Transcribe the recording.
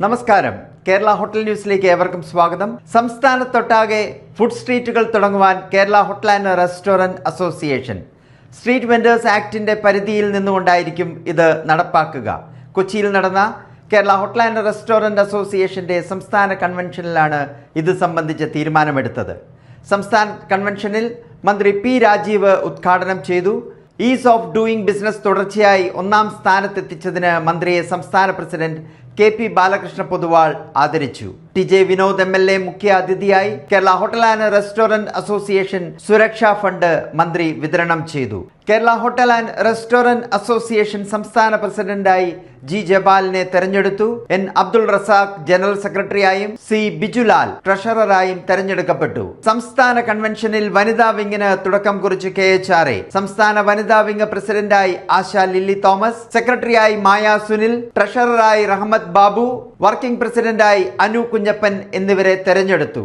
നമസ്കാരം. കേരള ഹോട്ടൽ ന്യൂസിലേക്ക് ഏവർക്കും സ്വാഗതം. സംസ്ഥാനത്തൊട്ടാകെ ഫുഡ് സ്ട്രീറ്റുകൾ തുടങ്ങുവാൻ Kerala hotel and restaurant association. Street vendors ആക്ടിന്റെ പരിധിയിൽ നിന്നുകൊണ്ടായിരിക്കും ഇത് നടപ്പാക്കുക. കൊച്ചിയിൽ നടന്ന കേരള ഹോട്ടൽ ആൻഡ് റെസ്റ്റോറന്റ് അസോസിയേഷന്റെ സംസ്ഥാന കൺവെൻഷനിലാണ് ഇത് സംബന്ധിച്ച തീരുമാനമെടുത്തത്. സംസ്ഥാന കൺവെൻഷനിൽ മന്ത്രി പി രാജീവ് ഉദ്ഘാടനം ചെയ്തു. ഈസ് ഓഫ് ഡൂയിങ് ബിസിനസ് തുടർച്ചയായി ഒന്നാം സ്ഥാനത്തെത്തിച്ചതിന് മന്ത്രിയെ സംസ്ഥാന president K P Balakrishna Poduval ആദരിച്ചു. T J Vinod M L A മുഖ്യ അതിഥിയായി Kerala hotel and restaurant association സുരക്ഷാ ഫണ്ട് മന്ത്രി വിതരണം ചെയ്തു. Kerala hotel and restaurant association സംസ്ഥാന പ്രസിഡന്റായി ജി ജബാലിനെ തെരഞ്ഞെടുത്തു. എൻ അബ്ദുൾ റസാഖ് ജനറൽ സെക്രട്ടറിയായും സി ബിജുലാൽ ട്രഷററായും തെരഞ്ഞെടുക്കപ്പെട്ടു. സംസ്ഥാന കൺവെൻഷനിൽ വനിതാ വിങ്ങിന് തുടക്കം കുറിച്ച് കെ എച്ച് ആർ എ. സംസ്ഥാന വനിതാ വിങ് പ്രസിഡന്റായി ആശ ലില്ലി തോമസ് സെക്രട്ടറിയായി മായാ സുനിൽ ട്രഷററായി റഹ്മത്ത് ബാബു വർക്കിംഗ് പ്രസിഡന്റായി അനു കുഞ്ഞപ്പൻ എന്നിവരെ തെരഞ്ഞെടുത്തു.